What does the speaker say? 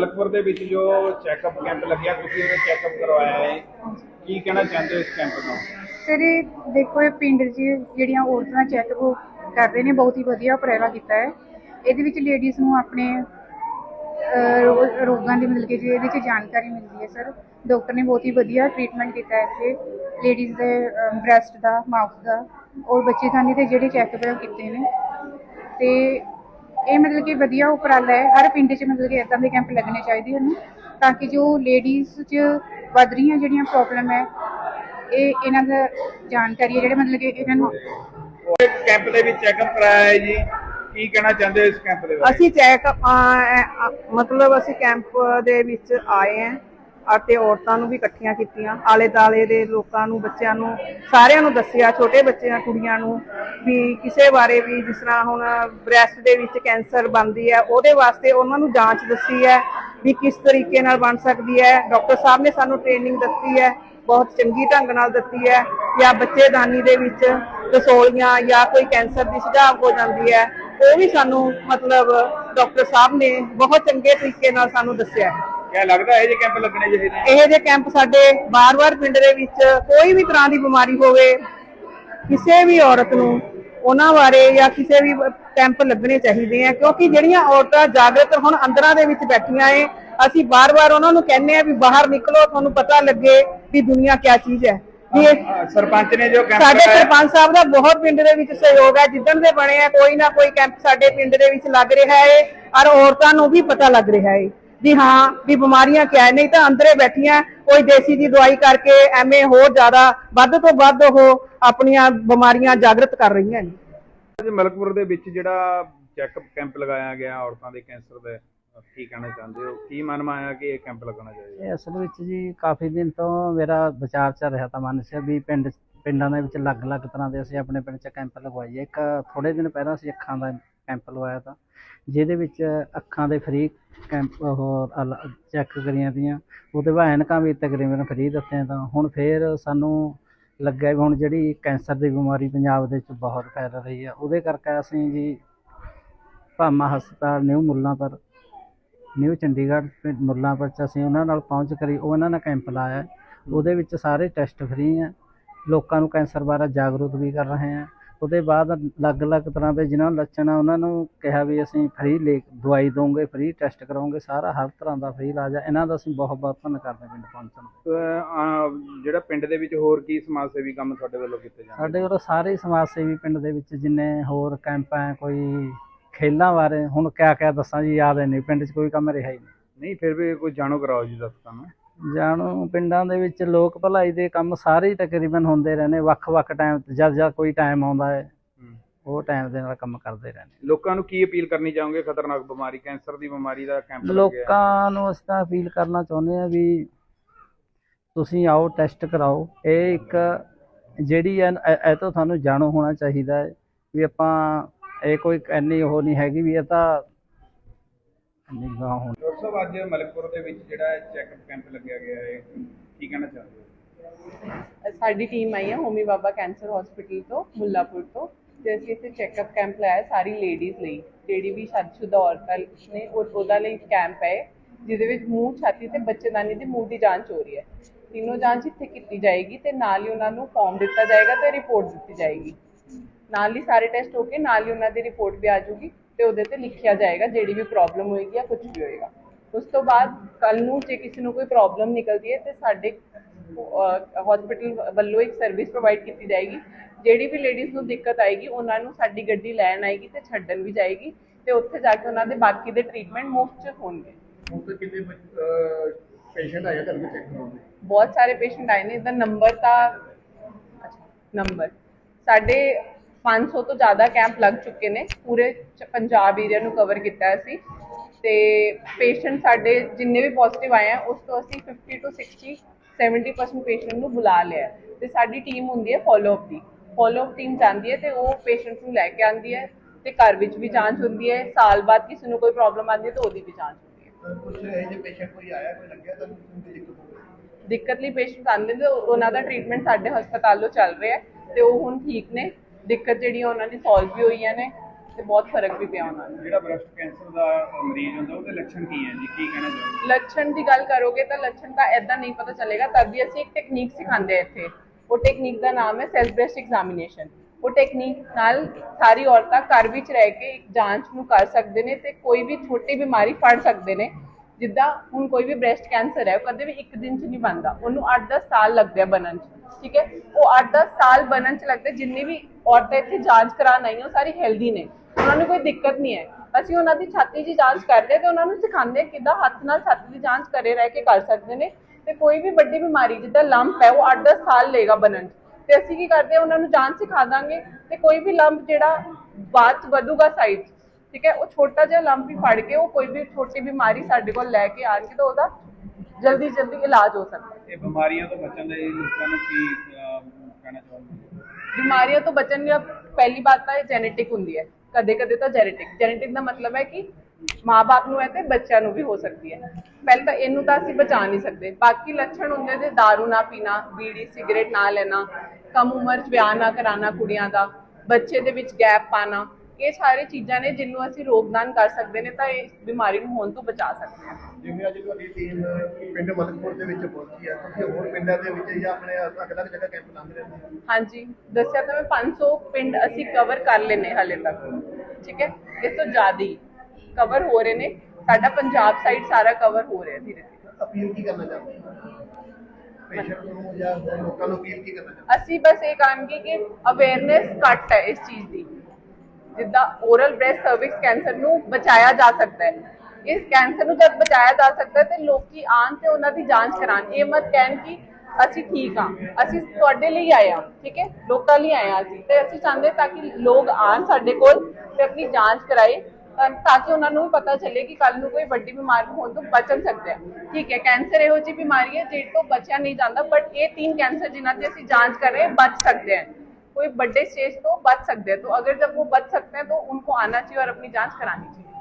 ਮਲਕਪੁਰ ਦੇ ਵਿੱਚ ਜੋ ਚੈੱਕਅਪ ਕੈਂਪ ਲੱਗਿਆ ਤੁਸੀਂ ਉਹਦਾ ਚੈੱਕਅਪ ਕਰਵਾਇਆ ਹੈ। ਕੀ ਕਹਿਣਾ ਚਾਹੁੰਦੇ ਹੋ ਇਸ ਕੈਂਪ ਤੋਂ ਸਰ ਇਹ ਦੇਖੋ ਇਹ ਪਿੰਡ 'ਚ ਜਿਹੜੀਆਂ ਔਰਤਾਂ ਚੈੱਕਅਪ ਕਰ ਰਹੇ ਨੇ ਬਹੁਤ ਹੀ ਵਧੀਆ ਉਪਰਾਲਾ ਕੀਤਾ ਹੈ। ਇਹਦੇ ਵਿੱਚ ਲੇਡੀਜ਼ ਨੂੰ ਆਪਣੇ ਅਹ, ਰੋਗਾਂ ਦੀ ਮਤਲਬ ਕਿ ਜੀ ਇਹਦੇ 'ਚ ਜਾਣਕਾਰੀ ਮਿਲਦੀ ਹੈ ਸਰ ਡਾਕਟਰ ਨੇ ਬਹੁਤ ਹੀ ਵਧੀਆ ਟ੍ਰੀਟਮੈਂਟ ਕੀਤਾ ਹੈ ਇੱਥੇ। ਲੇਡੀਜ਼ ਦੇ ਬ੍ਰੈਸਟ ਦਾ ਮਾਊਥ ਦਾ ਔਰ ਬੱਚੇਦਾਨੀ ਦੇ ਜਿਹੜੇ ਚੈੱਕਅਪ ਉਹ ਕੀਤੇ ਨੇ। ਤੇ ਇਹ ਮਤਲਬ ਕਿ ਵਧੀਆ ਉਪਰਾਲਾ ਹੈ ਹਰ ਪਿੰਡ 'ਚ ਮਤਲਬ ਕਿ ਇਦਾਂ ਦੇ ਕੈਂਪ ਲੱਗਣੇ ਚਾਹੀਦੇ ਹਨ ਤਾਂ ਕਿ ਜੋ ਲੇਡੀਜ਼ 'ਚ ਵੱਧ ਰਹੀਆਂ ਜਿਹੜੀਆਂ ਪ੍ਰੋਬਲਮ ਹੈ ਇਹ ਇਹਨਾਂ ਦਾ ਜਾਣਕਾਰੀ ਹੈ ਜਿਹੜੇ ਮਤਲਬ ਕਿ ਇਹਨਾਂ ਨੂੰ ਕੈਂਪ ਦੇ ਵਿੱਚ ਚੈੱਕਅਪ ਕਰਾਇਆ ਹੈ ਜੀ ਕੀ ਕਹਿਣਾ ਚਾਹੁੰਦੇ ਹੋ ਇਸ ਕੈਂਪ ਦੇ ਬਾਰੇ? ਅਸੀਂ ਚੈੱਕ ਮਤਲਬ ਅਸੀਂ ਕੈਂਪ ਦੇ ਵਿੱਚ ਆਏ ਆਂ ਅਤੇ ਔਰਤਾਂ ਨੂੰ ਵੀ ਇਕੱਠੀਆਂ ਕੀਤੀਆਂ। ਆਲੇ ਦਾਲੇ ਦੇ ਲੋਕਾਂ ਨੂੰ, ਬੱਚਿਆਂ ਨੂੰ, ਸਾਰਿਆਂ ਨੂੰ ਦੱਸਿਆ, ਛੋਟੇ ਬੱਚਿਆਂ, ਕੁੜੀਆਂ ਨੂੰ ਵੀ ਕਿਸੇ ਬਾਰੇ ਵੀ ਜਿਸ ਤਰ੍ਹਾਂ ਹੁਣ ਬ੍ਰੈਸਟ ਦੇ ਵਿੱਚ ਕੈਂਸਰ ਬਣਦੀ ਹੈ, ਉਹਦੇ ਵਾਸਤੇ ਉਹਨਾਂ ਨੂੰ ਜਾਂਚ ਦੱਸੀ ਹੈ ਵੀ ਕਿਸ ਤਰੀਕੇ ਨਾਲ ਬਣ ਸਕਦੀ ਹੈ। ਡਾਕਟਰ ਸਾਹਿਬ ਨੇ ਸਾਨੂੰ ਟ੍ਰੇਨਿੰਗ ਦਿੱਤੀ ਹੈ, ਬਹੁਤ ਚੰਗੀ ਢੰਗ ਨਾਲ ਦਿੱਤੀ ਹੈ, ਜਾਂ ਬੱਚੇਦਾਨੀ ਦੇ ਵਿੱਚ ਰਸੋਲੀਆਂ ਜਾਂ ਕੋਈ ਕੈਂਸਰ ਦੀ ਸੁਝਾਅ ਹੋ ਜਾਂਦੀ ਹੈ, ਉਹ ਵੀ ਸਾਨੂੰ ਮਤਲਬ ਡਾਕਟਰ ਸਾਹਿਬ ਨੇ ਬਹੁਤ ਚੰਗੇ ਤਰੀਕੇ ਨਾਲ ਸਾਨੂੰ ਦੱਸਿਆ ਹੈ। ਕਿਆ ਲੱਗਦਾ ਹੈ ਜੇ ਕੈਂਪ ਲੱਗਣੇ ਚਾਹੀਦੇ ਨੇ? ਇਹ ਜਿਹੇ ਕੈਂਪ ਸਾਡੇ ਬਾਰ-ਬਾਰ ਪਿੰਡ ਦੇ ਵਿੱਚ ਕੋਈ ਵੀ ਤਰ੍ਹਾਂ ਦੀ ਬਿਮਾਰੀ ਹੋਵੇ ਕਿਸੇ ਵੀ ਔਰਤ ਨੂੰ ਉਹਨਾਂ ਬਾਰੇ ਜਾਂ ਕਿਸੇ ਵੀ ਕੈਂਪ ਲੱਗਣੇ ਚਾਹੀਦੇ ਆ ਕਿਉਂਕਿ ਜਿਹੜੀਆਂ ਔਰਤਾਂ ਜਾਗਰਤ ਹੁਣ ਅੰਦਰਾਂ ਦੇ ਵਿੱਚ ਬੈਠੀਆਂ ਏ ਅਸੀਂ ਬਾਰ-ਬਾਰ ਉਹਨਾਂ ਨੂੰ ਕਹਿੰਦੇ ਆ ਵੀ ਬਾਹਰ ਨਿਕਲੋ ਤੁਹਾਨੂੰ ਪਤਾ ਲੱਗੇ ਵੀ ਦੁਨੀਆ ਕਿਆ ਚੀਜ਼ ਹੈ। ਵੀ ਇਹ ਸਰਪੰਚ ਨੇ ਜੋ ਕੈਂਪ ਸਾਡੇ ਸਰਪੰਚ ਸਾਹਿਬ ਦਾ ਬਹੁਤ ਪਿੰਡ ਦੇ ਵਿੱਚ ਸਹਿਯੋਗ ਹੈ ਜਿੱਦਣ ਦੇ ਬਣੇ ਆ ਕੋਈ ਨਾ ਕੋਈ ਕੈਂਪ ਸਾਡੇ ਪਿੰਡ ਦੇ ਵਿੱਚ ਲੱਗ ਰਿਹਾ ਹੈ ਔਰ ਔਰਤਾਂ ਨੂੰ ਵੀ ਪਤਾ ਲੱਗ ਰਿਹਾ ਹੈ ਵੀ ਹਾਂ ਵੀ ਬਿਮਾਰੀਆਂ ਕਿਆ ਹੈ? ਨਹੀਂ ਤਾਂ ਅੰਦਰੇ ਬੈਠੀਆਂ ਕੋਈ ਦੇਸੀ ਦੀ ਦਵਾਈ ਕਰਕੇ ਐਵੇਂ ਹੋਰ ਜ਼ਿਆਦਾ ਵੱਧ ਤੋਂ ਵੱਧ ਉਹ ਆਪਣੀਆਂ ਬਿਮਾਰੀਆਂ ਜਾਗਰਤ ਕਰ ਰਹੀਆਂ ਨੇ। ਅੱਜ ਮਲਕਪੁਰ ਦੇ ਵਿੱਚ ਜਿਹੜਾ ਚੈੱਕਅਪ ਕੈਂਪ ਲਗਾਇਆ ਗਿਆ ਔਰਤਾਂ ਦੇ ਕੈਂਸਰ ਦਾ ਕੀ ਕਹਿਣਾ ਚਾਹੁੰਦੇ ਹੋ? ਕੀ ਮਨ ਮਾ ਆਇਆ ਕਿ ਇਹ ਕੈਂਪ ਲੱਗਣਾ ਚਾਹੀਦਾ? ਇਹ ਅਸਲ ਵਿੱਚ ਜੀ ਕਾਫੀ ਦਿਨ ਤੋਂ ਮੇਰਾ ਵਿਚਾਰ ਚੱਲ ਰਿਹਾ ਤਾਂ ਮਨ 'ਚ ਵੀ ਪਿੰਡ ਪਿੰਡਾਂ ਦੇ ਵਿੱਚ ਅਲੱਗ-ਅਲੱਗ ਤਰ੍ਹਾਂ ਦੇ ਅਸੀਂ ਆਪਣੇ ਪਿੰਡ 'ਚ ਕੈਂਪ ਲਗਵਾਈਏ। ਇੱਕ ਥੋੜੇ ਦਿਨ ਪਹਿਲਾਂ ਅਸੀਂ ਅੱਖਾਂ ਦਾ ਕੈਂਪ ਲਵਾਇਆ ਤਾ। ਜਿਹਦੇ ਵਿੱਚ ਅੱਖਾਂ ਦੇ ਫ੍ਰੀ ਕੈਂਪ ਉਹ ਚੈੱਕ ਕਰੀਆਂ ਤੀਆਂ। ਉਹਦੇ ਬਾਅਦ ਐਨਕਾਂ ਵੀ ਤਕਰੀਬਨ ਫ੍ਰੀ ਦਿੱਤੀਆਂ ਤਾਂ। ਹੁਣ ਫੇਰ ਸਾਨੂੰ ਲੱਗਿਆ ਵੀ ਹੁਣ ਜਿਹੜੀ ਕੈਂਸਰ ਦੀ ਬਿਮਾਰੀ ਪੰਜਾਬ ਦੇ ਵਿੱਚ ਬਹੁਤ ਫੈਲ ਰਹੀ ਆ। ਉਹਦੇ ਕਰਕੇ ਅਸੀਂ ਜੀ ਭਾਮਾ ਹਸਪਤਾਲ, ਨਿਊ ਮੁੱਲਾਂਪੁਰ, ਨਿਊ ਚੰਡੀਗੜ੍ਹ ਪਿੰਡ ਮੁੱਲਾਂਪੁਰ ਚ ਅਸੀਂ ਉਹਨਾਂ ਨਾਲ ਪਹੁੰਚ ਕਰੀ। ਉਹਨਾਂ ਨੇ ਕੈਂਪ ਲਾਇਆ। ਉਹਦੇ ਵਿੱਚ ਸਾਰੇ ਟੈਸਟ ਫ੍ਰੀ ਹੈ ਲੋਕਾਂ ਨੂੰ ਕੈਂਸਰ ਬਾਰੇ ਜਾਗਰੂਕ ਵੀ ਕਰ ਰਹੇ ਹਾਂ ਉਹਦੇ ਬਾਅਦ ਅਲੱਗ-ਅਲੱਗ ਤਰ੍ਹਾਂ ਦੇ ਜਿਨ੍ਹਾਂ ਲੱਛਣ ਆ ਉਹਨਾਂ ਨੂੰ ਕਿਹਾ ਵੀ ਅਸੀਂ ਫ੍ਰੀ ਲੈ ਦਵਾਈ ਦਵਾਂਗੇ ਫ੍ਰੀ ਟੈਸਟ ਕਰਾਉਂਗੇ ਸਾਰਾ ਹਰ ਤਰ੍ਹਾਂ ਦਾ ਫ੍ਰੀ ਇਲਾਜ ਹੈ ਇਹਨਾਂ ਦਾ ਅਸੀਂ ਬਹੁਤ ਬਹੁਤ ਧੰਨਵਾਦ ਕਰਦੇ ਹਾਂ ਪਿੰਡ ਅ, ਜਿਹੜਾ ਪਿੰਡ ਦੇ ਵਿੱਚ ਹੋਰ ਕੀ ਸਮਾਜ ਸੇਵੀ ਕੰਮ ਤੁਹਾਡੇ ਵੱਲੋਂ ਕੀਤੇ ਜਾਂਦੇ ਸਾਡੇ ਕੋਲ ਸਾਰੇ ਸਮਾਜ ਸੇਵੀ ਪਿੰਡ ਦੇ ਵਿੱਚ ਜਿੰਨੇ ਹੋਰ ਕੈਂਪ ਹੈ ਕੋਈ ਖੇਲਾਂ ਬਾਰੇ ਹੁਣ ਕਿਆ ਕਿਆ ਦੱਸਾਂ ਜੀ ਯਾਦ ਨਹੀਂ ਪਿੰਡ 'ਚ ਕੋਈ ਕੰਮ ਰਿਹਾ ਹੀ ਨਹੀਂ। ਨਹੀਂ ਫਿਰ ਵੀ ਕੋਈ ਜਾਣੋ ਕਰਾਓ ਜੀ ਦਰਸ਼ਕਾਂ ਨੂੰ ਜਾਣੋ ਪਿੰਡਾਂ ਦੇ ਵਿੱਚ ਲੋਕ ਭਲਾਈ ਦੇ ਕੰਮ ਸਾਰੇ ਹੀ ਤਕਰੀਬਨ ਹੁੰਦੇ ਰਹਿੰਦੇ ਵੱਖ-ਵੱਖ ਟਾਈਮ ਜਦ ਜਦ ਕੋਈ ਟਾਈਮ ਆਉਂਦਾ ਹੈ। ਉਹ ਟਾਈਮ ਦੇ ਨਾਲ ਕੰਮ ਕਰਦੇ ਰਹਿੰਦੇ ਲੋਕਾਂ ਨੂੰ ਕੀ ਅਪੀਲ ਕਰਨੀ ਚਾਹੋਗੇ? ਖਤਰਨਾਕ ਬਿਮਾਰੀ ਕੈਂਸਰ ਦੀ ਬਿਮਾਰੀ ਦਾ ਕੈਂਪ ਲੱਗਿਆ ਲੋਕਾਂ ਨੂੰ ਅਸੀਂ ਤਾਂ ਅਪੀਲ ਕਰਨਾ ਚਾਹੁੰਦੇ ਆ ਵੀ ਤੁਸੀਂ ਆਓ ਟੈਸਟ ਕਰਾਓ। ਇਹ ਇੱਕ ਜਿਹੜੀ ਹੈ ਇਹ ਤੋਂ ਤੁਹਾਨੂੰ ਜਾਣੂ ਹੋਣਾ ਚਾਹੀਦਾ ਹੈ ਵੀ ਆਪਾਂ ਇਹ ਕੋਈ ਇੰਨੀ ਉਹ ਨਹੀਂ ਹੈਗੀ ਵੀ ਇਹ ਤਾਂ ਇੰਨੀ ਗਾਹ ਹੋਣੀ ਡਾਕਟਰ ਸਾਹਿਬ, ਅੱਜ ਮਲਕਪੁਰ ਦੇ ਵਿੱਚ ਜਿਹੜਾ ਚੈੱਕਅਪ ਕੈਂਪ ਲੱਗਿਆ ਗਿਆ ਹੈ, ਕੀ ਕਹਿਣਾ ਚਾਹੁੰਦੇ ਹੋ ਸਾਡੀ ਟੀਮ ਆਈ ਹੈ ਹੋਮੀ ਬਾਬਾ ਕੈਂਸਰ ਹਸਪੀਟਲ ਤੋਂ, ਮੁੱਲਾਪੁਰ ਤੋਂ, ਤੇ ਅਸੀਂ ਇੱਥੇ ਚੈੱਕਅਪ ਕੈਂਪ ਲਾਇਆ ਸਾਰੀ ਲੇਡੀਜ਼ ਲਈ। ਜਿਹੜੀ ਵੀ ਸ਼ਾਦੀशुदा ਔਰਤਾਂ ਨੇ ਉਹਦਾ ਲਈ ਕੈਂਪ ਹੈ, ਜਿਹਦੇ ਵਿੱਚ ਮੂੰਹ, ਛਾਤੀ ਤੇ ਬੱਚੇਦਾਨੀ ਦੀ ਮੂੰਹ ਦੀ ਜਾਂਚ ਹੋ ਰਹੀ ਹੈ। ਤਿੰਨੋਂ ਜਾਂਚ ਇੱਥੇ ਕੀਤੀ ਜਾਏਗੀ ਤੇ ਨਾਲ ਹੀ ਉਹਨਾਂ ਨੂੰ ਫਾਰਮ ਦਿੱਤਾ ਜਾਏਗਾ ਤੇ ਰਿਪੋਰਟ ਦਿੱਤੀ ਜਾਏਗੀ। ਨਾਲ ਹੀ ਸਾਰੇ ਟੈਸਟ ਹੋ ਕੇ ਨਾਲ ਹੀ ਉਹਨਾਂ ਦੀ ਰਿਪੋਰਟ ਵੀ ਆ ਜਾਊਗੀ ਤੇ ਉਹਦੇ ਤੇ ਲਿਖਿਆ ਜਾਏਗਾ, ਜਿਹੜੀ ਵੀ ਪ੍ਰੋਬਲਮ ਹੋਏਗੀ ਜਾਂ ਕੁਝ ਵੀ ਹੋਏਗਾ। ਉਸ ਤੋਂ ਬਾਅਦ ਕੱਲ ਨੂੰ ਜੇ ਕਿਸੇ ਨੂੰ ਕੋਈ ਪ੍ਰੋਬਲਮ ਨਿਕਲਦੀ ਹੈ ਤੇ ਸਾਡੇ ਹਸਪੀਟਲ ਵੱਲੋਂ ਇੱਕ ਸਰਵਿਸ ਪ੍ਰੋਵਾਈਡ ਕੀਤੀ ਜਾਏਗੀ। ਜਿਹੜੀ ਵੀ ਲੇਡੀਜ਼ ਨੂੰ ਦਿੱਕਤ ਆਏਗੀ ਉਹਨਾਂ ਨੂੰ ਸਾਡੀ ਗੱਡੀ ਲੈਣ ਆਏਗੀ ਤੇ ਛੱਡਣ ਵੀ ਜਾਏਗੀ ਤੇ ਉੱਥੇ ਜਾ ਕੇ ਉਹਨਾਂ ਦੇ ਬਾਕੀ ਦੇ ਟ੍ਰੀਟਮੈਂਟ ਮੁਫਤ ਚ ਹੋਣਗੇ। ਹੁਣ ਤੱਕ ਕਿੰਨੇ ਪੇਸ਼ੈਂਟ ਆਏ ਘਰ ਵਿੱਚ ਚੈੱਕ ਕਰਾਉਣ ਲਈ ਬਹੁਤ ਸਾਰੇ ਪੇਸ਼ੈਂਟ ਆਏ ਨੇ। ਇਹਦਾ ਨੰਬਰ ਤਾਂ ਨੰਬਰ ਸਾਡੇ 500 ਤੋਂ ਜ਼ਿਆਦਾ ਕੈਂਪ ਲੱਗ ਚੁੱਕੇ ਨੇ। ਪੂਰੇ ਪੰਜਾਬ ਏਰੀਆ ਨੂੰ ਕਵਰ ਕੀਤਾ ਅਸੀਂ। ਤੇ ਪੇਸ਼ੈਂਟ ਸਾਡੇ ਜਿੰਨੇ ਵੀ ਪੋਜ਼ਿਟਿਵ ਆਏ ਆ ਉਸ ਤੋਂ ਅਸੀਂ 50 ਤੋਂ 60 70% ਪੇਸ਼ੈਂਟ ਨੂੰ ਬੁਲਾ ਲਿਆ ਤੇ ਸਾਡੀ ਟੀਮ ਹੁੰਦੀ ਹੈ ਫਾਲੋ ਅਪ ਦੀ। ਫਾਲੋ ਅਪ ਟੀਮ ਜਾਂਦੀ ਹੈ ਤੇ ਉਹ ਪੇਸ਼ੈਂਟ ਨੂੰ ਲੈ ਕੇ ਆਉਂਦੀ ਹੈ ਤੇ ਘਰ ਵਿੱਚ ਵੀ ਜਾਂਚ ਹੁੰਦੀ ਹੈ। ਸਾਲ ਬਾਅਦ ਕਿਸੇ ਨੂੰ ਕੋਈ ਪ੍ਰੋਬਲਮ ਆਉਂਦੀ ਹੈ ਤਾਂ ਉਹਦੀ ਵੀ ਜਾਂਚ ਹੁੰਦੀ ਹੈ। ਕੁਝ ਇਹ ਜਿਹੇ ਪੇਸ਼ੈਂਟ ਕੋਈ ਆਇਆ ਕੋਈ ਲੱਗਿਆ ਤਾਂ ਕੋਈ ਦਿੱਕਤ ਲਈ ਪੇਸ਼ੈਂਟ ਆਉਂਦੇ ਨੇ ਉਹਨਾਂ ਦਾ ਟ੍ਰੀਟਮੈਂਟ ਸਾਡੇ ਹਸਪਤਾਲੋਂ ਚੱਲ ਰਿਹਾ ਤੇ ਉਹ ਹੁਣ ਠੀਕ ਨੇ। ਦਿੱਕਤ ਜਿਹੜੀ ਉਹਨਾਂ ਦੀ ਸੋਲਵ ਵੀ ਹੋਈਆਂ ਨੇ। ਤੇ ਬਹੁਤ ਫ਼ਰਕ ਵੀ ਪਿਆ ਉਹਨਾਂ ਨੂੰ। ਜਿਹੜਾ ਬ੍ਰੈਸਟ ਕੈਂਸਰ ਦਾ ਮਰੀਜ਼ ਹੁੰਦਾ ਉਹਦੇ ਲੱਛਣ ਕੀ ਹੈ ਜੀ? ਕੀ ਕਹਿਣਾ ਚਾਹੋਗੇ? ਲੱਛਣ ਦੀ ਗੱਲ ਕਰੋਗੇ ਤਾਂ ਲੱਛਣ ਤਾਂ ਐਦਾਂ ਨਹੀਂ ਪਤਾ ਚੱਲੇਗਾ ਤਦ ਵੀ ਅਸੀਂ ਇੱਕ ਟੈਕਨੀਕ ਸਿਖਾਉਂਦੇ ਹਾਂ ਇੱਥੇ। ਉਹ ਟੈਕਨੀਕ ਦਾ ਨਾਮ ਹੈ ਸੈਲਫ ਬ੍ਰੈਸਟ ਐਗਜ਼ਾਮੀਨੇਸ਼ਨ ਉਹ ਟੈਕਨੀਕ ਨਾਲ ਸਾਰੀ ਔਰਤਾਂ ਘਰ ਵਿੱਚ ਰਹਿ ਕੇ ਇੱਕ ਜਾਂਚ ਨੂੰ ਕਰ ਸਕਦੇ ਨੇ ਤੇ ਕੋਈ ਵੀ ਛੋਟੀ ਬਿਮਾਰੀ ਫੜ ਸਕਦੇ ਨੇ। ਜਿੱਦਾਂ ਹੁਣ ਕੋਈ ਵੀ ਬ੍ਰੈਸਟ ਕੈਂਸਰ ਹੈ ਉਹ ਕਦੇ ਵੀ ਇੱਕ ਦਿਨ 'ਚ ਨਹੀਂ ਬਣਦਾ। ਉਹਨੂੰ 8-10 ਸਾਲ ਲੱਗਦੇ ਆ ਬਣਨ 'ਚ ਠੀਕ ਹੈ? ਉਹ 8-10 ਸਾਲ ਬਣਨ 'ਚ ਲੱਗਦੇ ਜਿੰਨੀ ਵੀ ਔਰਤਾਂ ਇੱਥੇ ਜਾਂਚ ਕਰਾਉਣ ਆਈਆਂ ਸਾਰੀ ਹੈਲਦੀ ਨੇ। ਉਹਨਾਂ ਨੂੰ ਕੋਈ ਦਿੱਕਤ ਨਹੀਂ ਹੈ। ਅਸੀਂ ਉਹਨਾਂ ਦੀ ਛਾਤੀ ਦੀ ਜਾਂਚ ਕਰਦੇ ਤੇ ਉਹਨਾਂ ਨੂੰ ਸਿਖਾਉਂਦੇ ਕਿੱਦਾਂ ਹੱਥ ਨਾਲ ਛਾਤੀ ਦੀ ਜਾਂਚ ਕਰੇ, ਰਹਿ ਕੇ ਕਰ ਸਕਦੇ ਨੇ। ਤੇ ਕੋਈ ਵੀ ਵੱਡੀ ਬਿਮਾਰੀ, ਜਿੱਦਾਂ ਲੰਪ ਹੈ, ਉਹ 8-10 ਸਾਲ ਲਏਗਾ ਬਣਨ ਤੇ ਅਸੀਂ ਕੀ ਕਰਦੇ ਹਾਂ, ਉਹਨਾਂ ਨੂੰ ਜਾਂਚ ਸਿਖਾ ਦਾਂਗੇ ਤੇ ਕੋਈ ਵੀ ਲੰਪ ਜਿਹੜਾ ਬਾਅਦ 'ਚ ਵਧੂਗਾ ਸਾਈਜ਼ ਠੀਕ ਹੈ, ਉਹ ਛੋਟਾ ਜਿਹਾ ਲੰਪ ਹੀ ਫੜ ਕੇ, ਉਹ ਕੋਈ ਵੀ ਛੋਟੀ ਬਿਮਾਰੀ ਸਾਡੇ ਕੋਲ ਲੈ ਕੇ ਆਣਗੇ ਤਾਂ ਉਹਦਾ ਜਲਦੀ ਜਲਦੀ ਇਲਾਜ ਹੋ ਸਕਦਾ। ਹੈ ਇਹ ਬਿਮਾਰੀਆਂ ਤੋਂ ਬਚਣ ਲਈ ਲੋਕਾਂ ਨੂੰ ਕੀ ਕਹਿਣਾ ਚਾਹੋਗੇ? ਬਿਮਾਰੀਆਂ ਤੋਂ ਬਚਣ ਦੀ ਪਹਿਲੀ ਬਾਤ ਤਾਂ ਇਹ ਜੈਨੇਟਿਕ ਹੁੰਦੀ ਹੈ। ਕਦੇ ਕਦੇ ਤਾਂ ਜੈਨੇਟਿਕ ਜੈਨੇਟਿਕ ਦਾ ਮਤਲਬ ਹੈ ਕਿ ਮਾਪੇ ਨੂੰ ਹੈ ਤੇ ਬੱਚਿਆਂ ਨੂੰ ਵੀ ਹੋ ਸਕਦੀ ਹੈ। ਪਹਿਲਾਂ ਤਾਂ ਇਹਨੂੰ ਤਾਂ ਅਸੀਂ ਬਚਾ ਨਹੀਂ ਸਕਦੇ। ਬਾਕੀ ਲੱਛਣ ਹੁੰਦੇ ਨੇ दारू ਨਾ ਪੀਣਾ, ਬੀੜੀ, ਸਿਗਰਟ ਨਾ ਲੈਣਾ, ਕਮ ਉਮਰ 'ਚ ਵਿਆਹ ਨਾ ਕਰਾਉਣਾ ਕੁੜੀਆਂ ਦਾ, ਬੱਚੇ ਦੇ ਵਿੱਚ ਗੈਪ ਪਾਣਾ। ਇਹ ਸਾਰੇ ਚੀਜ਼ਾਂ ਨੇ ਜਿਹਨੂੰ ਅਸੀਂ ਰੋਕਦਾਨ ਕਰ ਸਕਦੇ ਨੇ ਤਾਂ ਇਹ ਬਿਮਾਰੀ ਨੂੰ ਹੋਣ ਤੋਂ ਬਚਾ ਸਕਦੇ ਹਾਂ। ਜਿਵੇਂ ਅੱਜ ਤੁਹਾਡੀ ਟੀਮ ਪਿੰਡ ਮਲਕਪੁਰ ਦੇ ਵਿੱਚ ਪਹੁੰਚੀ ਹੈ ਤੁਸੀਂ ਹੋਰ ਪਿੰਡਾਂ ਦੇ ਵਿੱਚ ਜਾਂ ਆਪਣੇ ਅਲੱਗ-ਅਲੱਗ ਜਗ੍ਹਾ ਕੈਂਪ ਲਾਉਂਦੇ ਰਹਿੰਦੇ ਹੋ? ਹਾਂਜੀ ਦੱਸਿਆ ਤਾਂ ਮੈਂ 500 ਪਿੰਡ ਅਸੀਂ ਕਵਰ ਕਰ ਲੈਨੇ ਹਾਲੇ ਤੱਕ। ਠੀਕ ਹੈ? ਇਸ ਤੋਂ ਜ਼ਿਆਦਾ ਕਵਰ ਹੋ ਰਹੇ ਨੇ। ਸਾਡਾ ਪੰਜਾਬ ਸਾਈਡ ਸਾਰਾ ਕਵਰ ਹੋ ਰਿਹਾ ਧੀਰੇ ਧੀਰੇ। ਅਪੀਲ ਕੀ ਕਰਨਾ ਚਾਹੁੰਦੇ ਹੋ? ਪੇਸ਼ੈਂਟ ਨੂੰ ਜਾਂ ਹੋਰ ਲੋਕਾਂ ਨੂੰ ਅਪੀਲ ਕੀ ਕਰਨਾ ਚਾਹੁੰਦੇ ਅਸੀਂ ਬਸ ਇਹ ਕਹਾਂਗੇ ਕਿ ਅਵੇਅਰਨੈਸ ਘੱਟ ਹੈ ਇਸ ਚੀਜ਼ ਦੀ। ਜਿੱਦਾਂ ਓਰਲ ਬ੍ਰੈਸਟ ਸਰਵਿਕਸ ਕੈਂਸਰ ਨੂੰ ਬਚਾਇਆ ਜਾ ਸਕਦਾ ਹੈ। ਇਸ ਕੈਂਸਰ ਨੂੰ ਜਦ ਬਚਾਇਆ ਜਾ ਸਕਦਾ ਤੇ ਲੋਕੀ ਆਣ ਤੇ ਉਹਨਾਂ ਦੀ ਜਾਂਚ ਕਰਾਣ ਇਹ ਮਤ ਕਹਿਣ ਕਿ ਅਸੀਂ ਠੀਕ ਆ ਅਸੀਂ ਤੁਹਾਡੇ ਲਈ ਆਏ ਆ ਠੀਕ ਹੈ? ਲੋਕਾਂ ਲਈ ਆਏ ਆ ਅਸੀਂ। ਤੇ ਅਸੀਂ ਚਾਹੁੰਦੇ ਤਾਂ ਕਿ ਲੋਕ ਆਣ ਸਾਡੇ ਕੋਲ ਤੇ ਆਪਣੀ ਜਾਂਚ ਕਰਾਏ, ਤਾਂ ਕਿ ਉਹਨਾਂ ਨੂੰ ਪਤਾ ਚੱਲੇ ਕਿ ਕੱਲ ਨੂੰ ਕੋਈ ਵੱਡੀ ਬਿਮਾਰੀ ਹੋਣ ਤੋਂ ਬਚਣ ਸਕਦੇ ਆ ਠੀਕ ਹੈ ਕੈਂਸਰ ਇਹੋ ਜਿਹੀ ਬਿਮਾਰੀ ਹੈ, ਜਿਹਦੇ ਤੋਂ ਬਚਿਆ ਨਹੀਂ ਜਾਂਦਾ ਬਟ ਇਹ ਤਿੰਨ ਕੈਂਸਰ ਜਿਨ੍ਹਾਂ ਦੀ ਅਸੀਂ ਜਾਂਚ ਕਰ ਰਹੇ ਬਚ ਸਕਦੇ ਆ कोई बड़े स्टेज तो बच सकते हैं तो अगर जब वो बच सकते हैं तो उनको आना चाहिए और अपनी जांच करानी चाहिए